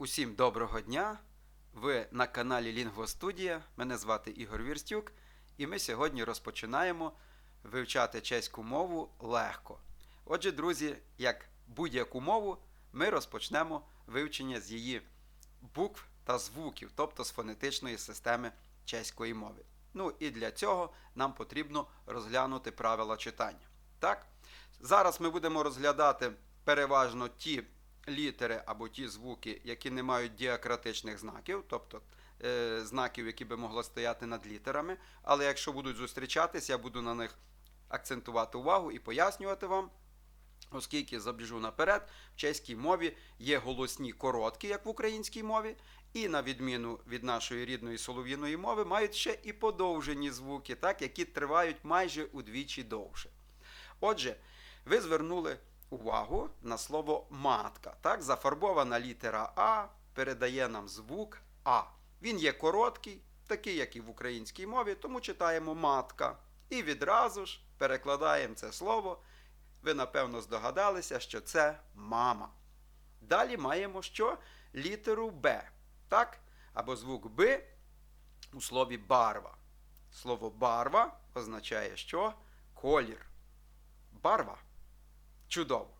Усім доброго дня! Ви на каналі Лінгвостудія. Мене звати Ігор Вірстюк, і ми сьогодні розпочинаємо вивчати чеську мову легко. Отже, друзі, як будь-яку мову, ми розпочнемо вивчення з її букв та звуків, тобто з фонетичної системи чеської мови. Ну і для цього нам потрібно розглянути правила читання. Так? Зараз ми будемо розглядати переважно ті літери або ті звуки, які не мають діакратичних знаків, тобто е, знаків, які би могли стояти над літерами. Але якщо будуть зустрічатись, я буду на них акцентувати увагу і пояснювати вам. Оскільки забіжу наперед, в чеській мові є голосні короткі, як в українській мові, і на відміну від нашої рідної солов'їної мови, мають ще і подовжені звуки, так, які тривають майже удвічі довше. Отже, ви звернули увагу на слово матка. Так, зафарбована літера А передає нам звук А. Він є короткий, такий, як і в українській мові, тому читаємо матка. І відразу ж перекладаємо це слово. Ви, напевно, здогадалися, що це мама. Далі маємо що? Літеру Б. Так? Або звук Б у слові барва. Слово барва означає що? Колір. Барва. Чудово.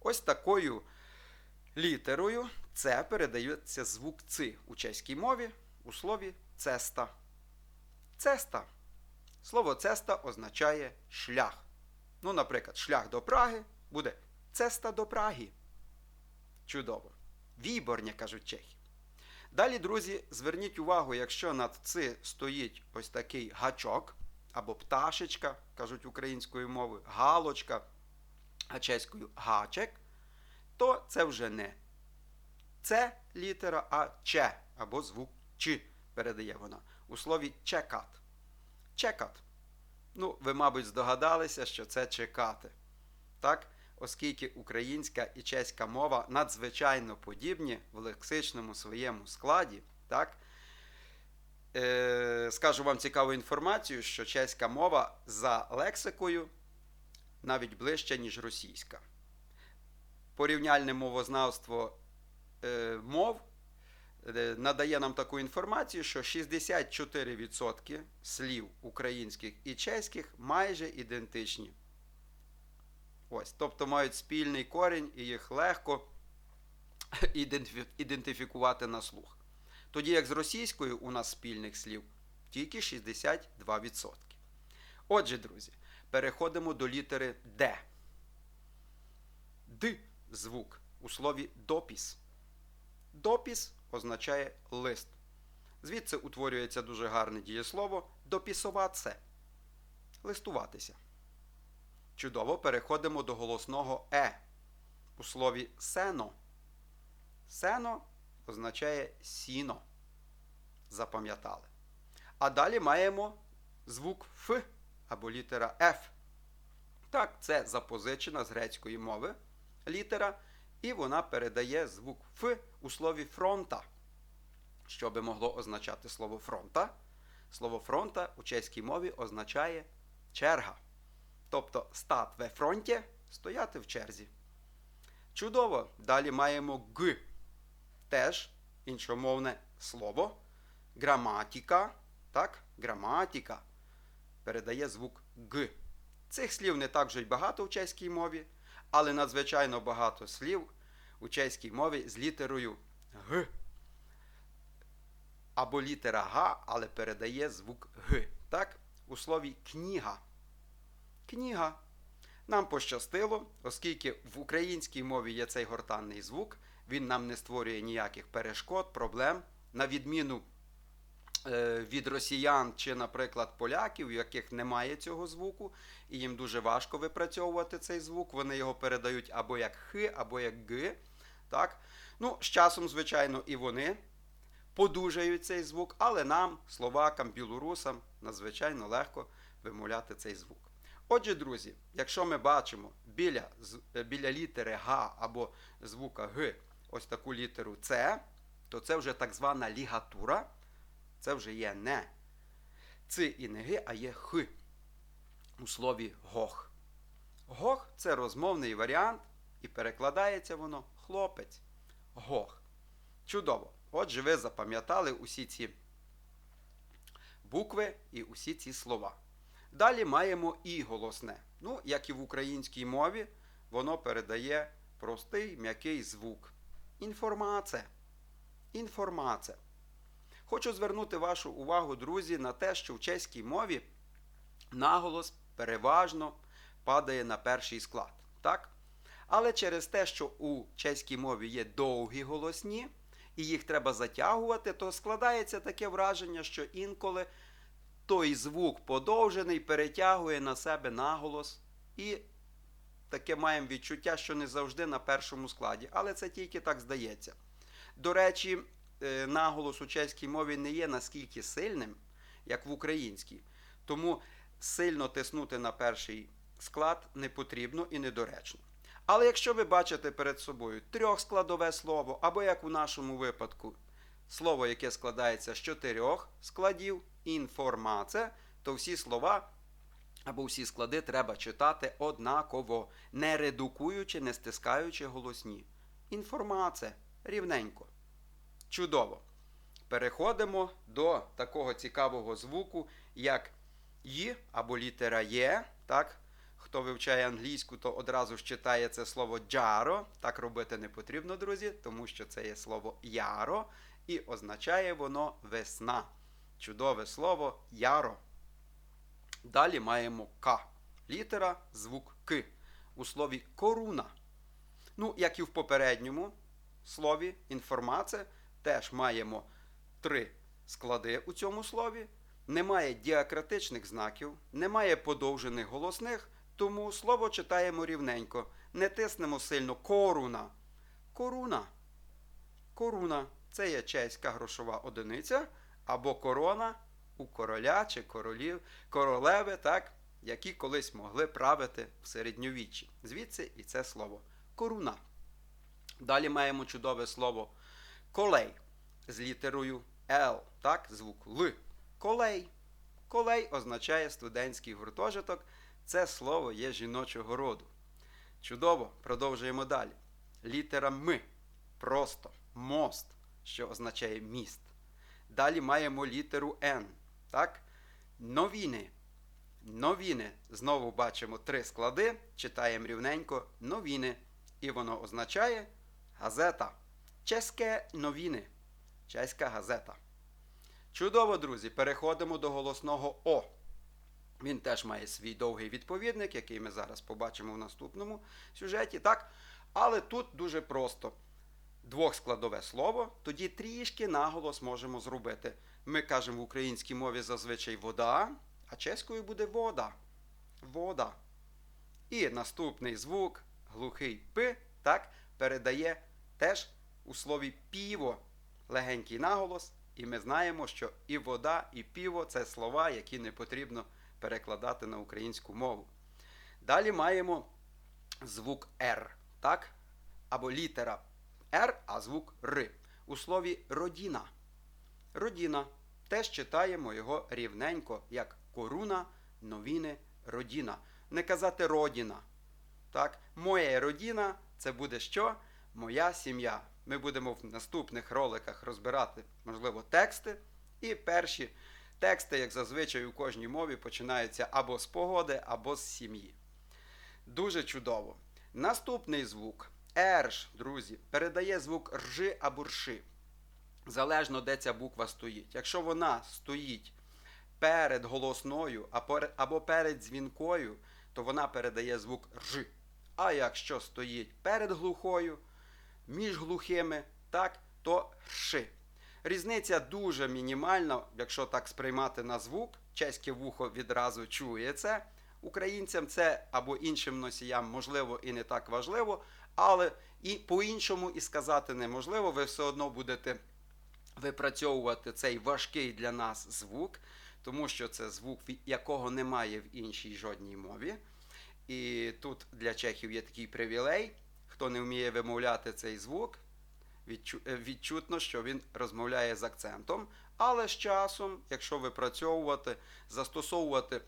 Ось такою літерою це передається звук Ц у чеській мові у слові цеста. Цеста. Слово цеста означає шлях. Ну, наприклад, шлях до Праги буде цеста до Праги. Чудово. Віборня, кажуть чехи. Далі, друзі, зверніть увагу, якщо над «ц» стоїть ось такий гачок або пташечка, кажуть українською мовою, галочка, а чеською гачек, то це вже не це літера, а че або звук чи передає вона у слові чекат. Чекат. Ну, ви, мабуть, здогадалися, що це чекати. Так? Оскільки українська і чеська мова надзвичайно подібні в лексичному своєму складі, так? Е, скажу вам цікаву інформацію, що чеська мова за лексикою навіть ближче, ніж російська. Порівняльне мовознавство е, мов е, надає нам таку інформацію, що 64% слів українських і чеських майже ідентичні. Ось, тобто мають спільний корінь і їх легко ідентифікувати на слух. Тоді як з російською у нас спільних слів тільки 62%. Отже, друзі, переходимо до літери Д. Д звук у слові допіс. Допіс означає лист. Звідси утворюється дуже гарне дієслово допісуватися. Листуватися. Чудово переходимо до голосного е у слові сено. Сено означає сіно. Запам'ятали. А далі маємо звук Ф або літера Ф. Так, це запозичена з грецької мови літера, і вона передає звук Ф у слові фронта. Що би могло означати слово фронта? Слово фронта у чеській мові означає черга. Тобто стат ве фронті стояти в черзі. Чудово! Далі маємо Г. Теж іншомовне слово. Граматика. Так? Граматика передає звук Г. Цих слів не так вже й багато в чеській мові, але надзвичайно багато слів у чеській мові з літерою Г. Або літера Г, але передає звук Г. Так? У слові книга. Книга. Нам пощастило, оскільки в українській мові є цей гортанний звук, він нам не створює ніяких перешкод, проблем, на відміну від росіян чи, наприклад, поляків, у яких немає цього звуку, і їм дуже важко випрацьовувати цей звук. Вони його передають або як Х, або як Г. Так? Ну, з часом, звичайно, і вони подужають цей звук, але нам, словакам, білорусам, надзвичайно легко вимовляти цей звук. Отже, друзі, якщо ми бачимо біля, е, біля літери Г або звука Г ось таку літеру С, то це вже так звана лігатура. Це вже є не Ц і не Г, а є Х у слові гох. Гох це розмовний варіант, і перекладається воно хлопець. Гох. Чудово. Отже, ви запам'ятали усі ці букви і усі ці слова. Далі маємо і голосне. Ну, як і в українській мові, воно передає простий м'який звук. Інформація. Інформація. Хочу звернути вашу увагу, друзі, на те, що в чеській мові наголос переважно падає на перший склад. Так? Але через те, що у чеській мові є довгі голосні, і їх треба затягувати, то складається таке враження, що інколи той звук подовжений перетягує на себе наголос, і таке маємо відчуття, що не завжди на першому складі, але це тільки так здається. До речі, наголос у чеській мові не є наскільки сильним, як в українській. Тому сильно тиснути на перший склад не потрібно і недоречно. Але якщо ви бачите перед собою трьохскладове слово, або як у нашому випадку, слово, яке складається з чотирьох складів, інформація, то всі слова або всі склади треба читати однаково, не редукуючи, не стискаючи голосні. Інформація рівненько. Чудово. Переходимо до такого цікавого звуку, як «й» або літера Є. Так? Хто вивчає англійську, то одразу ж читає це слово джаро. Так робити не потрібно, друзі, тому що це є слово яро, і означає воно весна. Чудове слово яро. Далі маємо К. Літера, звук К. У слові коруна. Ну, як і в попередньому слові інформація, теж маємо три склади у цьому слові. Немає діакратичних знаків, немає подовжених голосних, тому слово читаємо рівненько. Не тиснемо сильно коруна. Коруна. Коруна це є чеська грошова одиниця або корона у короля чи королів, королеви, так, які колись могли правити в середньовіччі. Звідси і це слово коруна. Далі маємо чудове слово колей з літерою Л, так, звук Л. Колей. Колей означає студентський гуртожиток. Це слово є жіночого роду. Чудово, продовжуємо далі. Літера М. Просто мост, що означає міст. Далі маємо літеру Н. Так? Новіни. Новіни. Знову бачимо три склади. Читаємо рівненько новіни. І воно означає газета. Чеське новіни. Чеська газета. Чудово, друзі, переходимо до голосного О. Він теж має свій довгий відповідник, який ми зараз побачимо в наступному сюжеті. так? Але тут дуже просто. Двохскладове слово, тоді трішки наголос можемо зробити. Ми кажемо в українській мові зазвичай вода, а чеською буде вода. Вода. І наступний звук, глухий П, так, передає теж у слові піво легенький наголос. І ми знаємо, що і вода, і піво це слова, які не потрібно перекладати на українську мову. Далі маємо звук Р, так? Або літера Р, а звук Р. У слові родіна. Родіна. Теж читаємо його рівненько, як коруна, новіни, родіна. Не казати родіна. Так? Моя родина це буде що? Моя сім'я. Ми будемо в наступних роликах розбирати, можливо, тексти. І перші тексти, як зазвичай у кожній мові, починаються або з погоди, або з сім'ї. Дуже чудово. Наступний звук Ерш, друзі, передає звук ржи або рши. Залежно, де ця буква стоїть. Якщо вона стоїть перед голосною або перед дзвінкою, то вона передає звук ржи. А якщо стоїть перед глухою, між глухими, так, то рши. Різниця дуже мінімальна, якщо так сприймати на звук. Чеське вухо відразу чує це. Українцям це або іншим носіям, можливо, і не так важливо, але і по-іншому і сказати неможливо. Ви все одно будете випрацьовувати цей важкий для нас звук, тому що це звук, якого немає в іншій жодній мові. І тут для чехів є такий привілей. Хто не вміє вимовляти цей звук, відчутно, що він розмовляє з акцентом. Але з часом, якщо випрацьовувати, застосовувати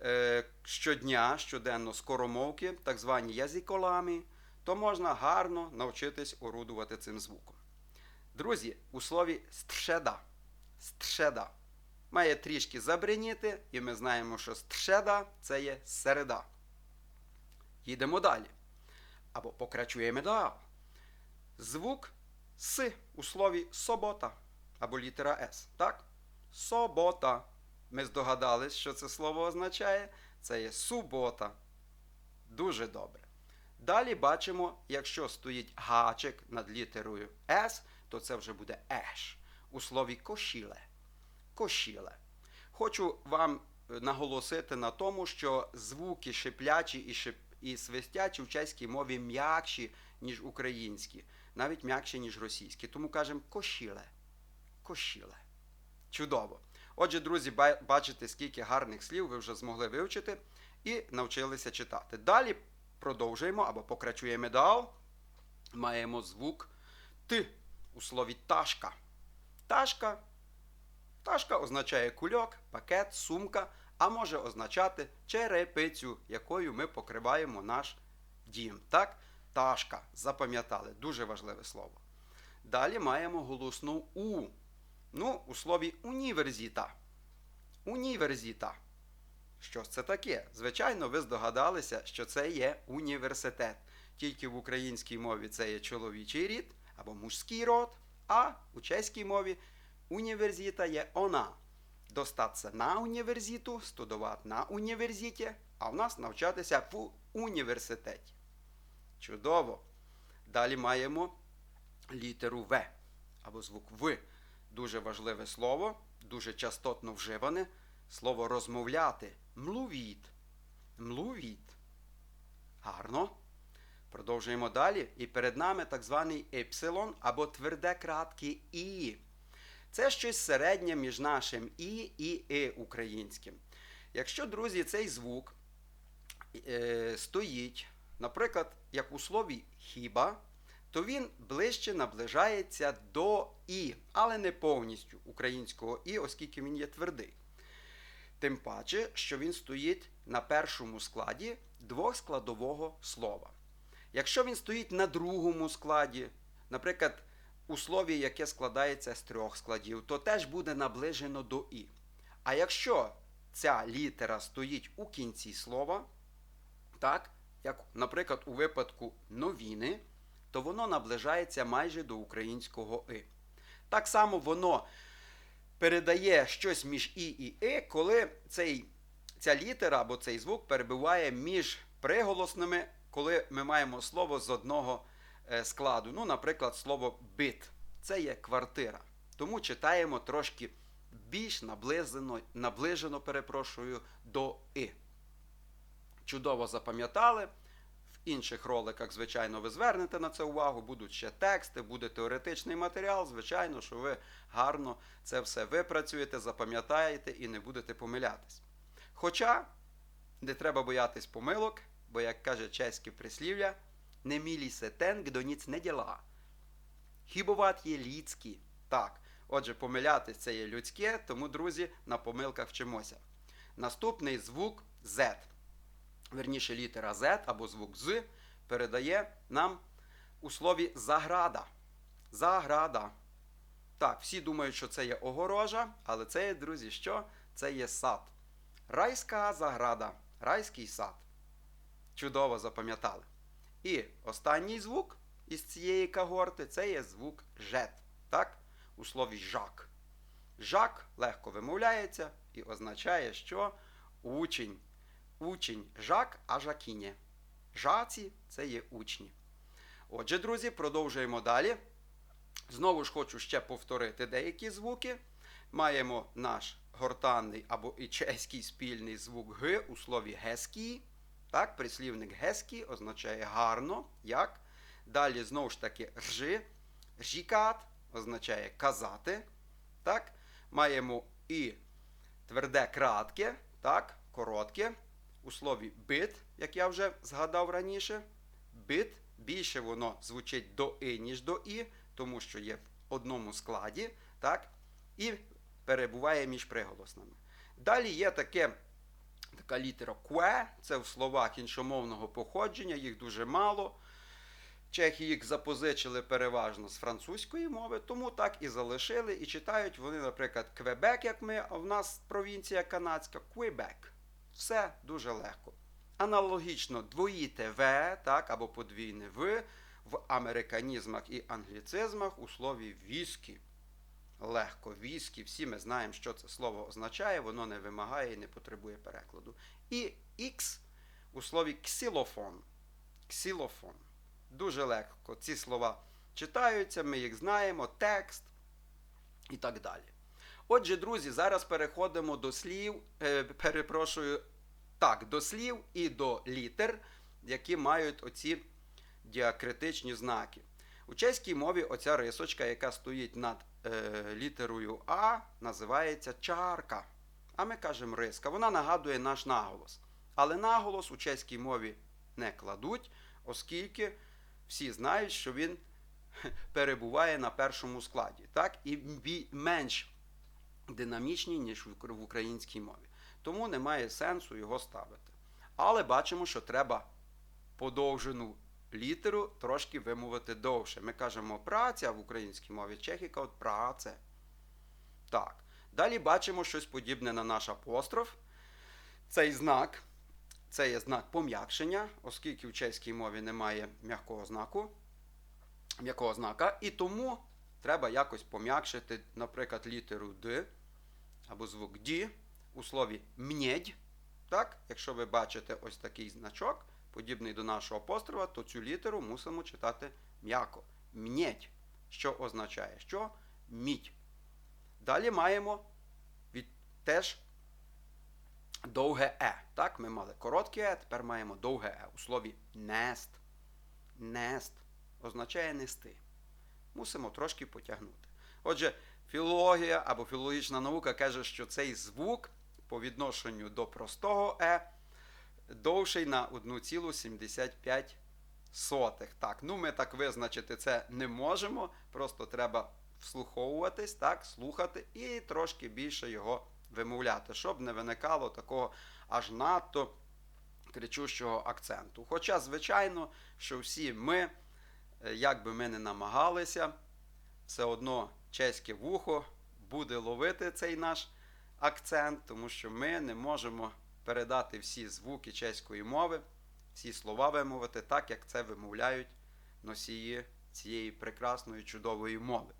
е, щодня, щоденно скоромовки, так звані язиколами, то можна гарно навчитись орудувати цим звуком. Друзі, у слові стршеда. Стршеда. Має трішки забриніти, і ми знаємо, що стршеда це є середа. Їдемо далі. Або покрачуємо далі. Звук С у слові собота або літера С. Так? Собота. Ми здогадались, що це слово означає. Це є субота. Дуже добре. Далі бачимо, якщо стоїть гачик над літерою С, то це вже буде еш. У слові кошіле. Кошіле. Хочу вам е, наголосити на тому, що звуки шиплячі і, шип... і свистячі в чеській мові м'якші, ніж українські, навіть м'якші, ніж російські. Тому кажемо кошіле. Кошіле. Чудово. Отже, друзі, бачите, скільки гарних слів ви вже змогли вивчити і навчилися читати. Далі продовжуємо або покрачуємо далі. Маємо звук Т у слові ташка. Ташка. Ташка означає кульок, пакет, сумка, а може означати черепицю, якою ми покриваємо наш дім. Так? Ташка. Запам'ятали. Дуже важливе слово. Далі маємо голосну У. Ну, у слові універсіта. Універсіта. Що це таке? Звичайно, ви здогадалися, що це є університет. Тільки в українській мові це є чоловічий рід або мужський род, а у чеській мові універсіта є она. Достатися на університу, студувати на університі, а в нас навчатися в університеті. Чудово. Далі маємо літеру В або звук В. Дуже важливе слово, дуже частотно вживане. Слово розмовляти. Млувіт. Млувіт. Гарно. Продовжуємо далі. І перед нами так званий епсилон або тверде кратке І. Це щось середнє між нашим І і И українським. Якщо, друзі, цей звук е, стоїть, наприклад, як у слові хіба, то він ближче наближається до І, але не повністю українського І, оскільки він є твердий. Тим паче, що він стоїть на першому складі двохскладового слова. Якщо він стоїть на другому складі, наприклад, у слові, яке складається з трьох складів, то теж буде наближено до І. А якщо ця літера стоїть у кінці слова, так, як, наприклад, у випадку новіни, то воно наближається майже до українського И. Так само воно передає щось між І і И, коли цей, ця літера або цей звук перебуває між приголосними, коли ми маємо слово з одного складу. Ну, наприклад, слово бит. Це є квартира. Тому читаємо трошки більш наближено, наближено перепрошую, до И. Чудово запам'ятали. В інших роликах, звичайно, ви звернете на це увагу, будуть ще тексти, буде теоретичний матеріал. Звичайно, що ви гарно це все випрацюєте, запам'ятаєте і не будете помилятись. Хоча не треба боятись помилок, бо, як каже чеське прислів'я, не міліся тен, хто ніц не діла. Хібovat є людські. Так. Отже, помилятись це є людське, тому, друзі, на помилках вчимося. Наступний звук Z. Верніше літера Z або звук З передає нам у слові заграда. Заграда. Так, всі думають, що це є огорожа, але це є, друзі, що? Це є сад. Райська заграда. Райський сад. Чудово запам'ятали. І останній звук із цієї когорти це є звук жет. Так? У слові жак. Жак легко вимовляється і означає, що учень. Учень жак, а жакінє. Жаці це є учні. Отже, друзі, продовжуємо далі. Знову ж хочу ще повторити деякі звуки. Маємо наш гортанний або і чеський спільний звук Г у слові геський. Так, прислівник геський означає гарно, як. Далі знову ж таки ржи. Жікат означає казати. Так? Маємо і тверде кратке, так, коротке. У слові бит, як я вже згадав раніше. Бит більше воно звучить до і, ніж до і, тому що є в одному складі, так? І перебуває між приголосними. Далі є таке, така літера кве, це в словах іншомовного походження, їх дуже мало. Чехи їх запозичили переважно з французької мови, тому так і залишили. І читають вони, наприклад, Квебек, як ми, а в нас провінція канадська, Квебек. Все дуже легко. Аналогічно двоїте В, так, або подвійне В в американізмах і англіцизмах у слові віскі. Легко, віскі, всі ми знаємо, що це слово означає, воно не вимагає і не потребує перекладу. І X у слові ксилофон. Ксилофон. Дуже легко. Ці слова читаються, ми їх знаємо, текст і так далі. Отже, друзі, зараз переходимо до слів, е, перепрошую, так, до слів і до літер, які мають оці діакритичні знаки. У чеській мові оця рисочка, яка стоїть над е, літерою А, називається чарка. А ми кажемо риска. Вона нагадує наш наголос. Але наголос у чеській мові не кладуть, оскільки всі знають, що він перебуває на першому складі. Так? І менш динамічний, ніж в українській мові. Тому немає сенсу його ставити. Але бачимо, що треба подовжену літеру трошки вимовити довше. Ми кажемо праця в українській мові, чехи кажуть праце. Так. Далі бачимо щось подібне на наш апостроф. Цей знак, це є знак пом'якшення, оскільки в чеській мові немає м'якого знаку, м'якого знака, і тому треба якось пом'якшити, наприклад, літеру Д або звук Ді у слові м'єдь. Так, якщо ви бачите ось такий значок, подібний до нашого апострофа, то цю літеру мусимо читати м'яко. М'єдь, що означає, що мідь. Далі маємо від, теж довге е. Так, ми мали коротке е, тепер маємо довге е. У слові нест. Нест означає нести. Мусимо трошки потягнути. Отже, філологія або філологічна наука каже, що цей звук по відношенню до простого е довший на 1,75. Так, ну ми так визначити це не можемо. Просто треба вслуховуватись, так, слухати і трошки більше його вимовляти, щоб не виникало такого аж надто кричущого акценту. Хоча, звичайно, що всі ми, е, як би ми не намагалися, все одно чеське вухо буде ловити цей наш акцент, тому що ми не можемо передати всі звуки чеської мови, всі слова вимовити так, як це вимовляють носії цієї прекрасної чудової мови.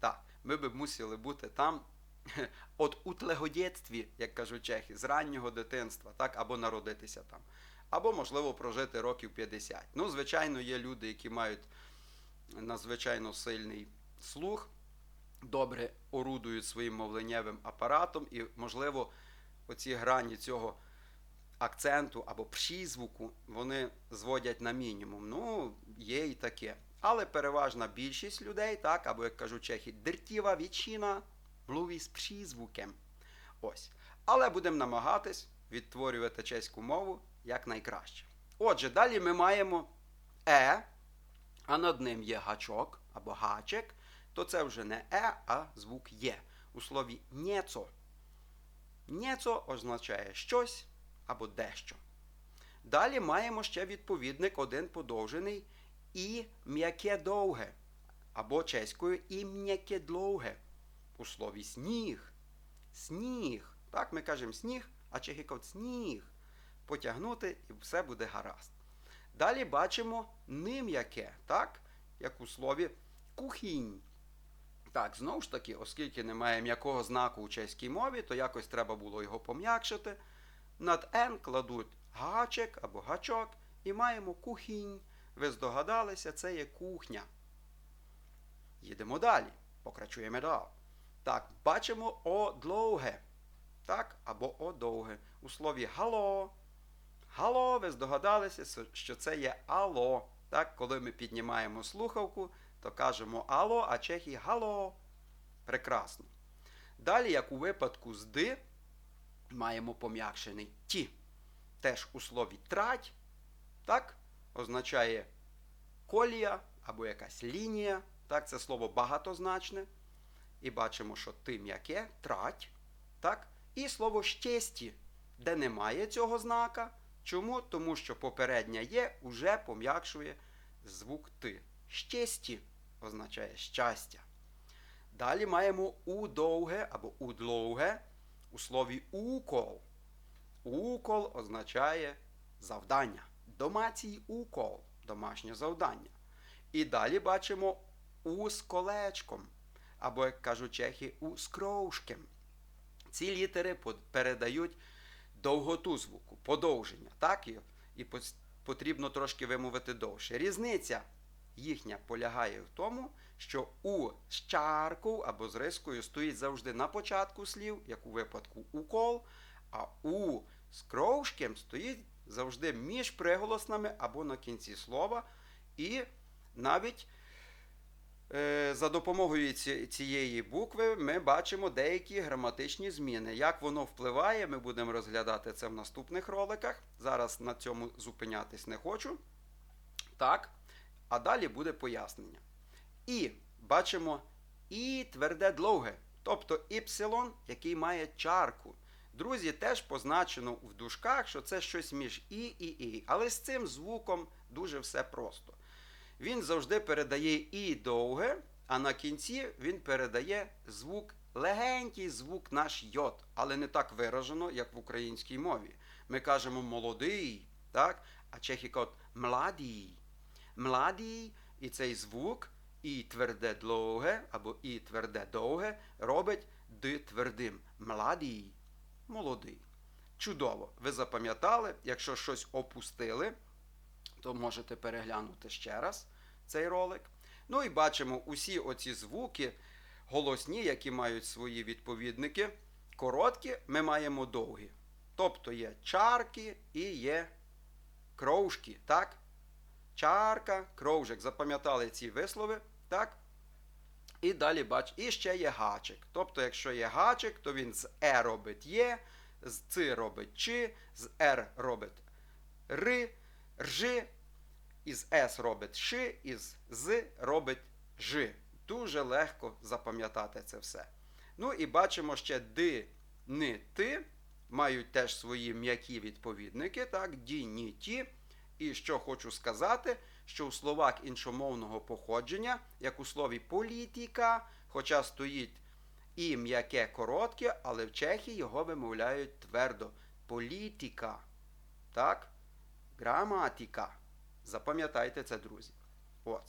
Так, ми би мусили бути там от утлегодєтстві, як кажуть чехи, з раннього дитинства, так, або народитися там, або, можливо, прожити років 50. Ну, звичайно, є люди, які мають надзвичайно сильний слух, добре орудують своїм мовленнєвим апаратом, і, можливо, оці грані цього акценту або призвуку вони зводять на мінімум. Ну, є і таке. Але переважна більшість людей, так, або як кажуть чехи, дертіва вічина мовить з призвуком. Ось. Але будемо намагатись відтворювати чеську мову якнайкраще. Отже, далі ми маємо е, а над ним є гачок або гачек, то це вже не е, а звук є. У слові нєцо. Нєцо означає щось або дещо. Далі маємо ще відповідник один подовжений і м'яке довге. Або чеською і м'яке довге. У слові сніг. Сніг. Так, ми кажемо сніг, а чехи сніг. Потягнути і все буде гаразд. Далі бачимо нем'яке, так? Як у слові кухінь. Так, знову ж таки, оскільки немає м'якого знаку у чеській мові, то якось треба було його пом'якшити. Над Н кладуть гачек або гачок і маємо кухінь. Ви здогадалися, це є кухня. Їдемо далі. Покрачуємо далі. Так, бачимо о довге. Так, або о довге. У слові гало. Гало, ви здогадалися, що це є ало. Так, коли ми піднімаємо слухавку, то кажемо ало, а чехи гало. Прекрасно. Далі, як у випадку з ди, маємо пом'якшений ті. Теж у слові трать, так, означає колія або якась лінія. Так, це слово багатозначне. І бачимо, що ти м'яке, трать. Так? І слово щесті, де немає цього знака. Чому? Тому що попередня є уже пом'якшує звук Т. Щесті означає щастя. Далі маємо у довге або у дловге у слові укол. Укол означає завдання. Домацій укол домашнє завдання. І далі бачимо у з колечком, або, як кажуть чехи, у з кровшком. Ці літери передають довготу звуку, подовження, так? І потрібно трошки вимовити довше. Різниця їхня полягає в тому, що у з чаркою або з рискою стоїть завжди на початку слів, як у випадку укол, а у з кровшком стоїть завжди між приголосними або на кінці слова. І навіть е, за допомогою ці- цієї букви ми бачимо деякі граматичні зміни. Як воно впливає, ми будемо розглядати це в наступних роликах. Зараз на цьому зупинятись не хочу. Так. А далі буде пояснення. І бачимо і тверде довге, тобто y, який має чарку. Друзі, теж позначено в дужках, що це щось між і і і. Але з цим звуком дуже все просто. Він завжди передає і довге, а на кінці він передає звук, легенький звук наш йод, але не так виражено, як в українській мові. Ми кажемо молодий, так? а чехи кажуть младій. Младій і цей звук, і тверде довге, або і тверде довге, робить д твердим. Младій, молодий. Чудово. Ви запам'ятали, якщо щось опустили, то можете переглянути ще раз цей ролик. Ну і бачимо усі оці звуки голосні, які мають свої відповідники. Короткі ми маємо довгі. Тобто є чарки і є кровшки, так? Чарка, кровжик. Запам'ятали ці вислови, так? І далі бач, і ще є гачик. Тобто, якщо є гачик, то він з Е робить є, з Ц робить чи, з Р робить ри, ржи, із С робить ши, із З робить жи. Дуже легко запам'ятати це все. Ну і бачимо ще ди, ни, ти мають теж свої м'які відповідники, так, ді, ні, ті. І що хочу сказати, що у словах іншомовного походження, як у слові політика, хоча стоїть і м'яке коротке, але в Чехії його вимовляють твердо. Політика. Так? Граматика. Запам'ятайте це, друзі. От.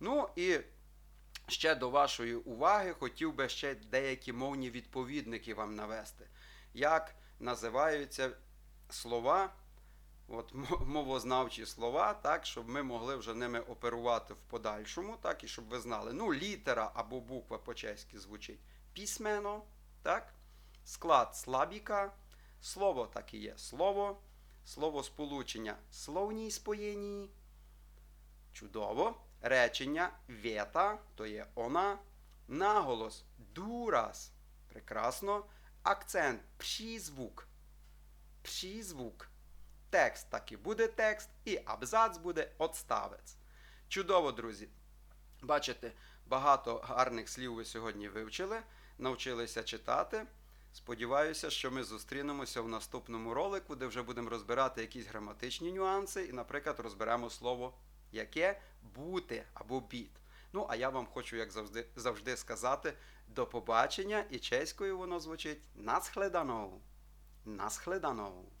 Ну і ще до вашої уваги хотів би ще деякі мовні відповідники вам навести. Як називаються слова, от, мовознавчі слова, так, щоб ми могли вже ними оперувати в подальшому, так, і щоб ви знали. Ну, літера або буква по-чеськи звучить письмено, так? склад слабіка, слово так і є слово, слово сполучення словній споєнні. Чудово. Речення вєта, то є вона. Наголос дурас. Прекрасно. Акцент прізвук. Прізвук. Текст так і буде текст, і абзац буде отставець. Чудово, друзі. Бачите, багато гарних слів ви сьогодні вивчили, навчилися читати. Сподіваюся, що ми зустрінемося в наступному ролику, де вже будемо розбирати якісь граматичні нюанси, і, наприклад, розберемо слово яке бути або біт. Ну, а я вам хочу, як завжди, завжди сказати, до побачення, і чеською воно звучить насхледаnou. Насхледаnou.